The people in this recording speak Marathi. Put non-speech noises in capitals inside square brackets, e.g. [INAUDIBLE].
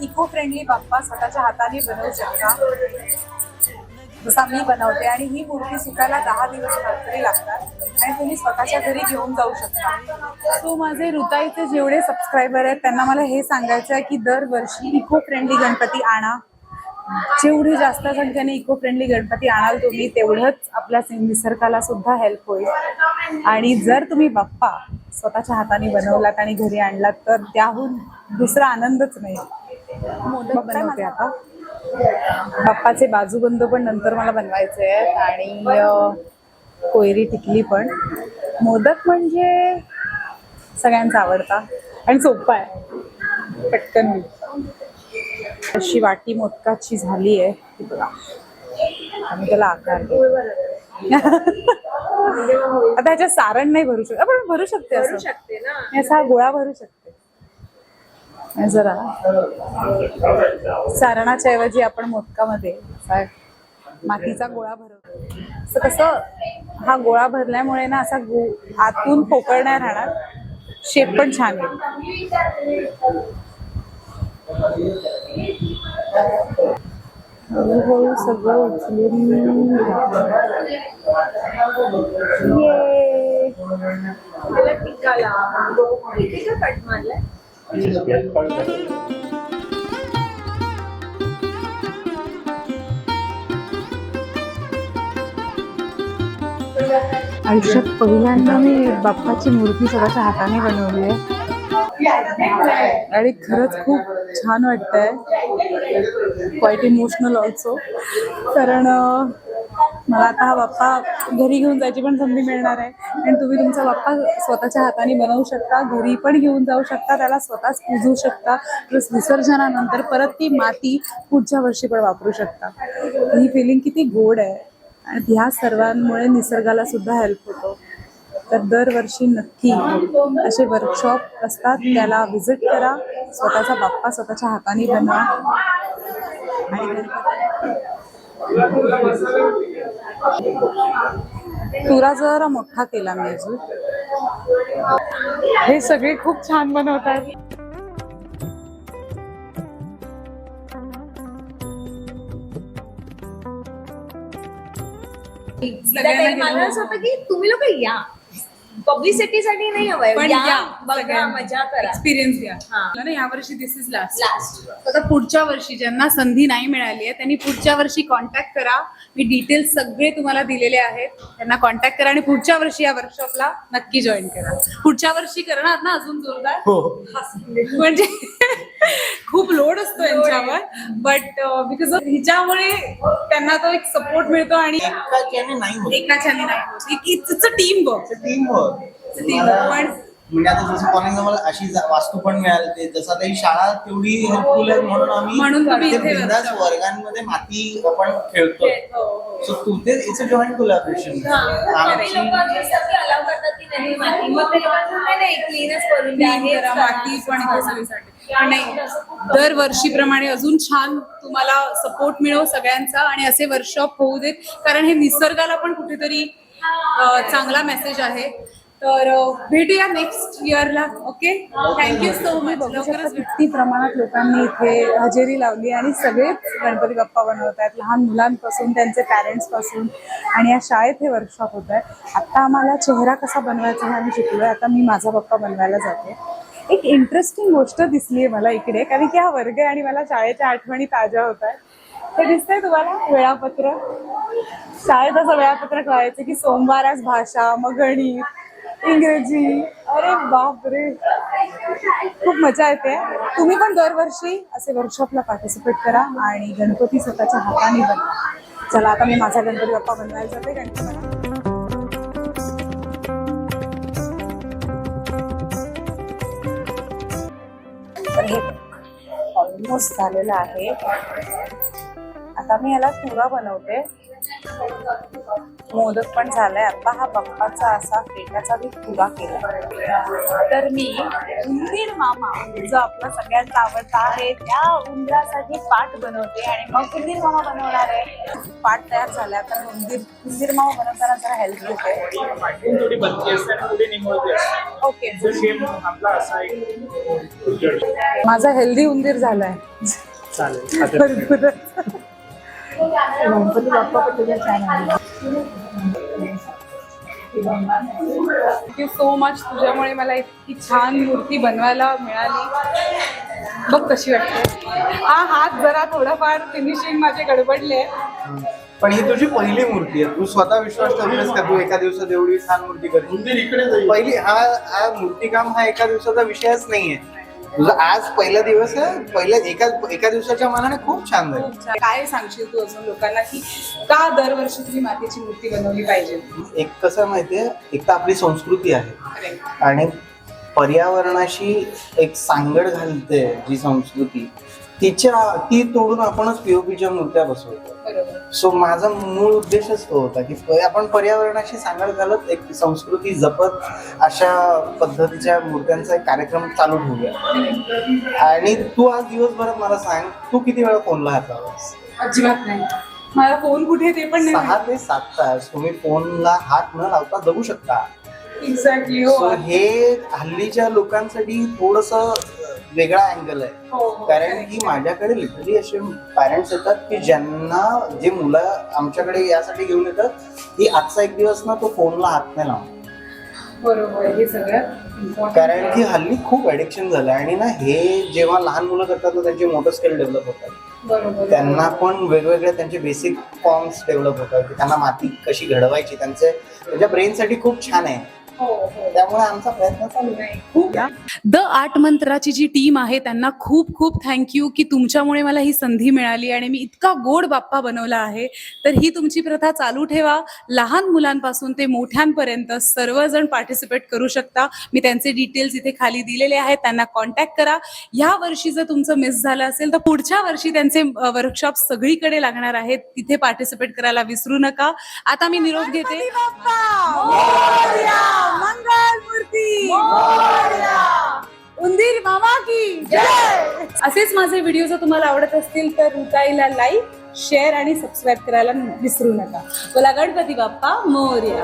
इको फ्रेंडली बाप्पा स्वतःच्या हाताने बनवू शकता. जसा मी बनवते आणि ही मूर्ती सुकायला दहा दिवस तरी लागतात आणि तुम्ही स्वतःच्या घरी घेऊन जाऊ शकता. सो माझे रुताईचे जेवढे सबस्क्रायबर आहेत त्यांना मला हे सांगायचं आहे की दरवर्षी इको फ्रेंडली गणपती आणा. जेवढी जास्त संख्येने इको फ्रेंडली गणपती आणाल तुम्ही तेवढंच आपल्या निसर्गाला सुद्धा हेल्प होईल. आणि जर तुम्ही बाप्पा स्वतःच्या हाताने बनवलात आणि घरी आणलात तर त्याहून दुसरा आनंदच नाही. मोदक बनवते आता. बाप्पाचे बाजूबंद पण नंतर मला बनवायचे आहेत आणि कोयरी टिकली पण. मोदक म्हणजे सगळ्यांचा आवडता आणि सोपा आहे. पटकन अशी वाटी मोदकाची झाली आहे. ती बघा. आम्ही त्याला आकार देऊ. आता ह्याच्यात सारण नाही भरू शकत. आपण भरू शकते असं असा गोळा भरू शकते जरा सारणाच्या ऐवजी आपण मोदकामध्ये मातीचा गोळा भरवतो. असं कसं हा गोळा भरल्यामुळे ना असा गो आतून पोकळ नाही राहणार. शेप पण छान येईल. हळूहळू सगळं उचलून ये. आयुष्यात पहिल्यांदा मी बाप्पाची मूर्ती स्वतःच्या हाताने बनवली आहे. आणि खरंच खूप छान वाटतंय. क्वाईट इमोशनल ऑल्सो कारण मला आता हा बाप्पा घरी घेऊन जायची पण संधी मिळणार आहे. आणि तुम्ही तुमचा बाप्पा स्वतःच्या हाताने बनवू शकता घरी पण घेऊन जाऊ शकता त्याला स्वतःच पुजू शकता प्लस विसर्जनानंतर परत ती माती पुढच्या वर्षी पण वापरू शकता. ही फिलिंग किती गोड आहे. आणि ह्या सर्वांमुळे निसर्गाला सुद्धा हेल्प होतो. तर दरवर्षी नक्की असे वर्कशॉप असतात त्याला व्हिजिट करा. स्वतःचा बाप्पा स्वतःच्या हाताने बनवा. आणि तुरा जरा मोठा केला मी अजून. हे सगळे खूप छान बनवतात. मला असं होतं की तुम्ही लोक या. पब्लिसिटीसाठी नाही हवंय. पण या या, बघा सगळ्यांनी. मजा करा. एक्सपिरियन्स घ्या. हा. मला ना यावर्षी दिस इज लास्ट लास्ट आता पुढच्या वर्षी ज्यांना संधी नाही मिळाली आहे त्यांनी पुढच्या वर्षी कॉन्टॅक्ट करा. मी डिटेल्स सगळे तुम्हाला दिलेले आहेत. त्यांना कॉन्टॅक्ट करा आणि पुढच्या वर्षी या वर्कशॉपला नक्की जॉईन करा. पुढच्या वर्षी करणार ना अजून जोरदार? म्हणजे खूप लोड असतो यांच्यावर. बट बिकॉज हिच्यामुळे त्यांना तो एक सपोर्ट मिळतो आणि एकाच्याने नाही अ टीम वर्क टीम पण म्हणजे आता जसं कॉलेजला मला अशी जा- वास्तू पण मिळाली ते जसं आता ही शाळा तेवढी हेल्पफुल आहे म्हणून आम्ही म्हणून तुम्ही ते इथे बिनधास्त बसता. वर्गांमध्ये माती आपण खेळतो हो, सो तू ते इट्स अ जॉईंट कोलॅबरेशन आमची अलाव करतात की नाही माती पण इथे सगळीसाठी. पण नाही दरवर्षीप्रमाणे अजून छान तुम्हाला सपोर्ट मिळो सगळ्यांचा आणि असे वर्कशॉप होऊ देत. कारण हे निसर्गाला पण कुठेतरी चांगला मेसेज आहे. तर भेटूया नेक्स्ट इयरला ओके थँक्यू सो मच लवकरच किती प्रमाणात लोकांनी इथे हजेरी लावली आणि सगळेच गणपती बाप्पा बनवत आहेत. लहान मुलांपासून त्यांचे पॅरेंट्सपासून आणि या शाळेत हे वर्कशॉप होत आहे. आता आम्हाला चेहरा कसा बनवायचा हे आम्ही शिकलोय. आता मी माझा बाप्पा बनवायला जाते. एक इंटरेस्टिंग गोष्ट दिसली आहे मला इकडे कारण की हा वर्ग आहे आणि मला शाळेच्या आठवणी ताज्या होत आहेत. हे दिसतंय तुम्हाला? वेळापत्रक? शाळेत असं वेळापत्रक व्हायचं की सोमवार आज भाषा मग गणित इंग्रजी. अरे बापरे! खूप मजा येते. तुम्ही पण दरवर्षी असे वर्कशॉपला पार्टिसिपेट करा आणि गणपती स्वतःच्या हाताने बनवा. चला आता मी माझा गणपती बाप्पा बनवायला जाते. गणपती हे ऑलमोस्ट झालेलं आहे. आता मी याला चुरा बनवते. मोदक पण झालाय. आता हा बाप्पाचा असा पेटाचा मी चुरा केला तर मी उंदीर मामा जो आपला सगळ्यांचा आवडता आहे त्या उंदरासाठी पाट बनवते आणि मग उंदीर मामा बनवणार आहे. पाट तयार झाला तर उंदीर उंदीर मामा बनवताना जरा हेल्प असते ओके माझा हेल्दी उंदीर झालाय. चालेल. [LAUGHS] गणपती बाप्पा तुझ्या छान आहे थँक्यू सो मच तुझ्यामुळे मला इतकी छान मूर्ती बनवायला मिळाली. बघ कशी वाटते. हा हात जरा थोडाफार फिनिशिंग माझे गडबडले. पण ही तुझी पहिली मूर्ती आहे. तू स्वतः विश्वास ठेवतेस का? तू एका दिवसात एवढी छान मूर्ती करशील? पहिली हा हा मूर्तीकाम हा एका दिवसाचा विषयच नाहीये. तुझा आज पहिला दिवस आहे पहिल्या एका एका दिवसाच्या मानाने खूप छान झाली. काय सांगशील तू अजून लोकांना की का दरवर्षी तुम्ही मातीची मूर्ती बनवली पाहिजे? एक कसं माहितीये एक तर आपली संस्कृती आहे. आणि पर्यावरणाशी एक सांगड घालते जी संस्कृती. तिच्या ती तोडून आपणच पीओपीच्या मूर्त्या बसवतो. सो माझा मूळ उद्देशच तो होता की आपण पर्यावरणाशी सांगड घालत एक संस्कृती जपत अशा पद्धतीच्या मूर्त्यांचा एक कार्यक्रम चालू ठेवूया. आणि तू आज दिवसभरात मला सांग तू किती वेळा फोनला हात लावलास अजिबात नाही. मला फोन कुठे ते पण सहा नाही ते सात तास. तुम्ही फोनला हात न लावता जगू शकता. एक्झॅक्टली हो. हे हल्लीच्या लोकांसाठी थोडस वेगळा अँगल आहे. हो, हो. कारण की माझ्याकडे लिटरली असे पॅरेंट्स येतात की ज्यांना जे मुलं आमच्याकडे यासाठी घेऊन येतात की आजचा एक दिवस ना तो फोनला हात नाही लावणार. बरोबर हे सगळ्यात important कारण की. हल्ली खूप ऍडिक्शन झालं आणि ना हे जेव्हा लहान मुलं करतात ना त्यांचे मोटर स्किल डेव्हलप होतात त्यांना पण वेगवेगळे त्यांचे बेसिक फॉर्म्स डेव्हलप होतात. की त्यांना माती कशी घडवायची त्यांचे त्यांच्या ब्रेनसाठी खूप छान आहे. त्यामुळे आमचा प्रयत्न चालू आहे. खूप द आर्ट मंत्राची जी टीम आहे त्यांना खूप खूप थँक्यू की तुमच्यामुळे मला ही संधी मिळाली आणि मी इतका गोड बाप्पा बनवला आहे. तर ही तुमची प्रथा चालू ठेवा. लहान मुलांपासून ते मोठ्यांपर्यंत सर्वजण पार्टिसिपेट करू शकता. मी त्यांचे डिटेल्स इथे खाली दिलेले आहेत. त्यांना कॉन्टॅक्ट करा. ह्या वर्षी जर तुमचं मिस झालं असेल तर पुढच्या वर्षी त्यांचे वर्कशॉप सगळीकडे लागणार आहेत. तिथे पार्टिसिपेट करायला विसरू नका. आता मी निरोप घेते. उंदीर मामा की जय. असेच माझे व्हिडिओ जर तुम्हाला आवडत असतील तर रुताईला लाईक शेअर आणि सबस्क्राईब करायला विसरू नका. बोला गणपती बाप्पा मोर्या.